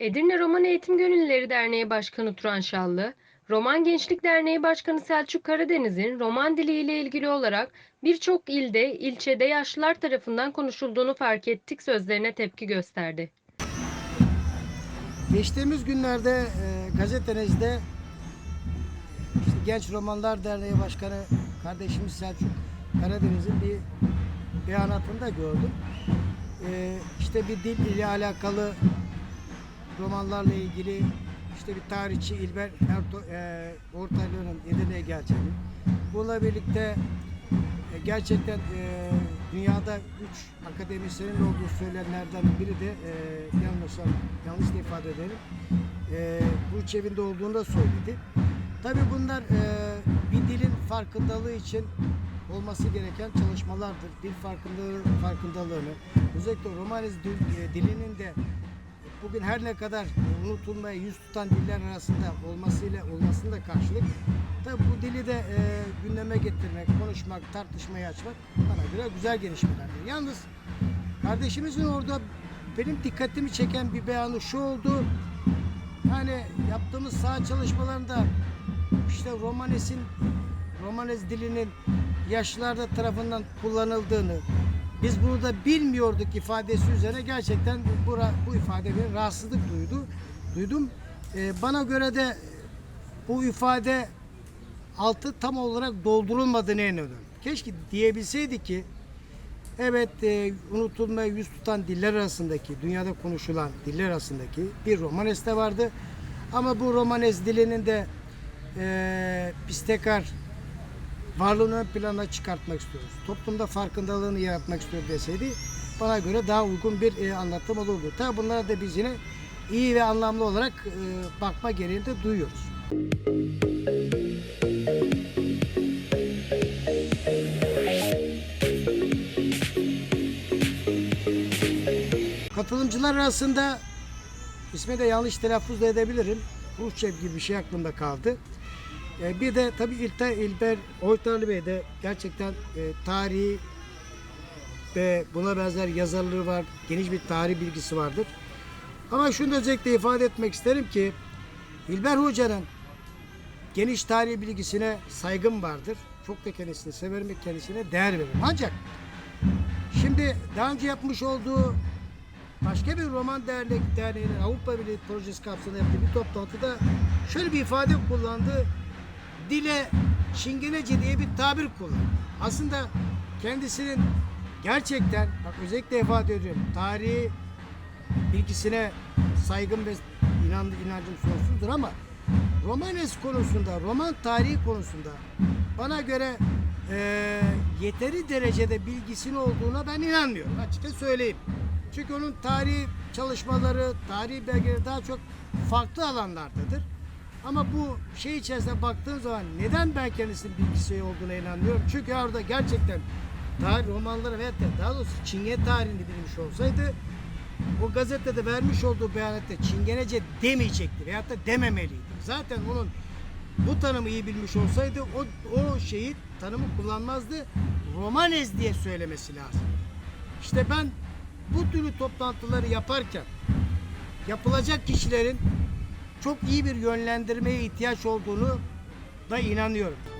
Edirne Roman Eğitim Gönüllüleri Derneği Başkanı Turan Şallı, Roman Gençlik Derneği Başkanı Selçuk Karadeniz'in roman diliyle ilgili olarak birçok ilde, ilçede yaşlılar tarafından konuşulduğunu fark ettik sözlerine tepki gösterdi. Geçtiğimiz günlerde e, gazetenizde işte Genç Romanlar Derneği Başkanı kardeşimiz Selçuk Karadeniz'in bir beyanatında gördüm. E, işte bir dil ile alakalı romanlarla ilgili işte bir tarihçi İlber Erto, e, Ortaylı'nın Edirne'ye geleceğini. Bununla birlikte e, gerçekten e, dünyada üç akademisyenin olduğu söylenenlerden biri de e, yanlış yanlış da ifade ederim. E, bu üç evinde olduğunu da söyledi. Tabii bunlar e, bir dilin farkındalığı için olması gereken çalışmalardır. Dil farkındalığı, farkındalığını, özellikle Romanez dil- e, dilinin de bugün her ne kadar unutulmaya yüz tutan diller arasında olmasıyla olmasında karşılık tabi bu dili de e, gündeme getirmek, konuşmak, tartışmayı açmak bana göre güzel gelişmelerdir. Yalnız kardeşimizin orada benim dikkatimi çeken bir beyanı şu oldu. Yani yaptığımız saha çalışmalarında işte Romanes'in Romanes dilinin yaşlılarda tarafından kullanıldığını biz bunu da bilmiyorduk ifadesi üzerine gerçekten bu, bu, ifade bir rahatsızlık duydu. Duydum. Ee, bana göre de bu ifade altı tam olarak doldurulmadığını inanıyorum. Keşke diyebilseydik ki evet e, unutulmaya yüz tutan diller arasındaki, dünyada konuşulan diller arasındaki bir Romanes de vardı. Ama bu Romanes dilinin de e, biz tekrar varlığını ön plana çıkartmak istiyoruz. Toplumda farkındalığını yaratmak istiyor deseydi bana göre daha uygun bir e, anlatım olurdu. Tabi bunlara da biz yine iyi ve anlamlı olarak e, bakma gereğini de duyuyoruz. Katılımcılar arasında ismi de yanlış telaffuz da edebilirim. Khrushchev gibi bir şey aklımda kaldı. E, bir de tabii İlter, İlber Oytarlı Bey de gerçekten e, tarihi ve buna benzer yazarlığı var. Geniş bir tarih bilgisi vardır. Ama şunu da özellikle ifade etmek isterim ki İlber Hoca'nın geniş tarih bilgisine saygım vardır. Çok da kendisini severim ve kendisine değer veririm. Ancak şimdi daha önce yapmış olduğu başka bir roman dernek derneğinin Avrupa Birliği projesi kapsamında yaptığı bir toplantıda şöyle bir ifade kullandı. Dile çingenece diye bir tabir kullandı. Aslında kendisinin gerçekten bak özellikle ifade ediyorum tarihi bilgisine saygım ve inan, inancım sonsuzdur ama Romanes konusunda, roman tarihi konusunda bana göre eee, yeteri derecede bilgisinin olduğuna ben inanmıyorum. Açıkça söyleyeyim. Çünkü onun tarihi çalışmaları, tarihi belgeleri daha çok farklı alanlardadır. Ama bu şey içerisinde baktığım zaman neden ben kendisinin bilgisi olduğuna inanmıyorum? Çünkü orada gerçekten tarih romanları da daha doğrusu Çingene tarihini bilmiş olsaydı o gazetede vermiş olduğu beyanatta Çingenece demeyecekti veyahut da dememeliydi. Zaten onun bu tanımı iyi bilmiş olsaydı o, o şeyi tanımı kullanmazdı. Romanez diye söylemesi lazım. İşte ben bu türlü toplantıları yaparken yapılacak kişilerin çok iyi bir yönlendirmeye ihtiyaç olduğunu da inanıyorum.